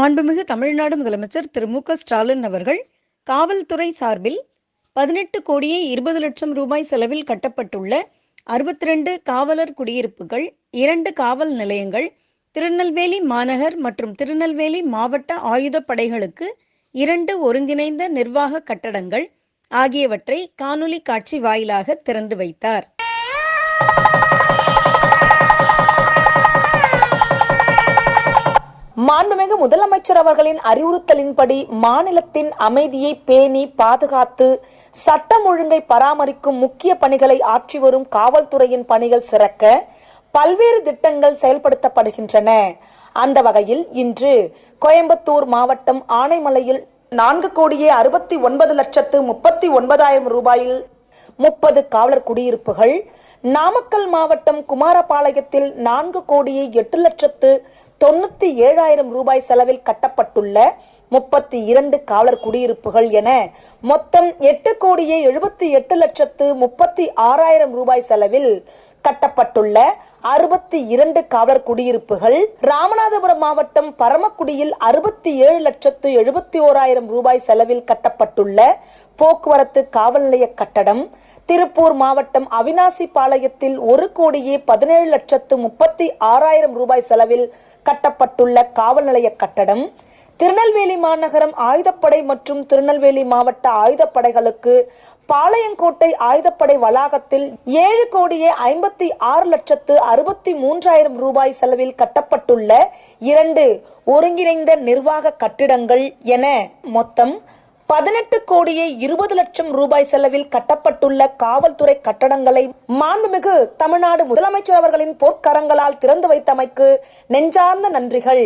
மாண்புமிகு தமிழ்நாடு முதலமைச்சர் திரு மு ஸ்டாலின் அவர்கள் காவல்துறை சார்பில் பதினெட்டு கோடியே இருபது லட்சம் ரூபாய் செலவில் கட்டப்பட்டுள்ள அறுபத்தி ரெண்டு காவலர் குடியிருப்புகள் இரண்டு காவல் நிலையங்கள் திருநெல்வேலி மாநகர் மற்றும் திருநெல்வேலி மாவட்ட ஆயுதப் படைகளுக்கு இரண்டு ஒருங்கிணைந்த நிர்வாக கட்டடங்கள் ஆகியவற்றை காணொலி காட்சி வாயிலாக திறந்து வைத்தார். மாண்புமிகு முதலமைச்சர் அவர்களின் அறிவுறுத்தலின்படி மாநிலத்தின் அமைதியை பேணி பாதுகாத்து சட்டம் ஒழுங்கை பராமரிக்கும் முக்கிய பணிகளை ஆற்றி வரும் காவல்துறையின் பணிகள் சிறக்க பல்வேறு திட்டங்கள் செயல்படுத்தப்படுகின்றன. அந்த வகையில் இன்று கோயம்புத்தூர் மாவட்டம் ஆனைமலையில் நான்கு கோடியே அறுபத்தி ஒன்பது லட்சத்து முப்பத்தி ஒன்பதாயிரம் ரூபாயில் முப்பது காவலர் குடியிருப்புகள் நாமக்கல் மாவட்டம் குமாரபாளையத்தில் நான்கு கோடியே எட்டு லட்சத்து தொண்ணூத்தி ஏழாயிரம் ரூபாய் செலவில் கட்டப்பட்டுள்ள முப்பத்தி இரண்டு காவலர் குடியிருப்புகள் என மொத்தம் எட்டு கோடியே எழுபத்தி எட்டு லட்சத்து முப்பத்தி ஆறாயிரம் ரூபாய் செலவில் கட்டப்பட்டுள்ள அறுபத்தி இரண்டு காவலர் குடியிருப்புகள். ராமநாதபுரம் மாவட்டம் பரமக்குடியில் அறுபத்தி ஏழு லட்சத்து எழுபத்தி ஓராயிரம் ரூபாய் செலவில் கட்டப்பட்டுள்ள போக்குவரத்து காவல் நிலைய கட்டடம் திருப்பூர் மாவட்டம் அவினாசி பாளையத்தில் ஒரு கோடியே பதினேழு லட்சத்து முப்பத்தி ஆறாயிரம் ரூபாய் செலவில் கட்டப்பட்டுள்ள காவல் நிலைய கட்டடம். திருநெல்வேலி மாநகரம் ஆயுதப்படை மற்றும் திருநெல்வேலி மாவட்ட ஆயுதப்படைகளுக்கு பாளையங்கோட்டை ஆயுதப்படை வளாகத்தில் ஏழு கோடியே ஐம்பத்தி ஆறு லட்சத்து அறுபத்தி மூன்றாயிரம் ரூபாய் செலவில் கட்டப்பட்டுள்ள இரண்டு ஒருங்கிணைந்த நிர்வாக கட்டிடங்கள் என மொத்தம் பதினெட்டு கோடியே இருபது லட்சம் ரூபாய் செலவில் கட்டப்பட்டுள்ள காவல்துறை கட்டடங்களை மாண்புமிகு தமிழ்நாடு முதலமைச்சர் அவர்களின் பொற்கரங்களால் திறந்து வைத்தமைக்கு நெஞ்சார்ந்த நன்றிகள்.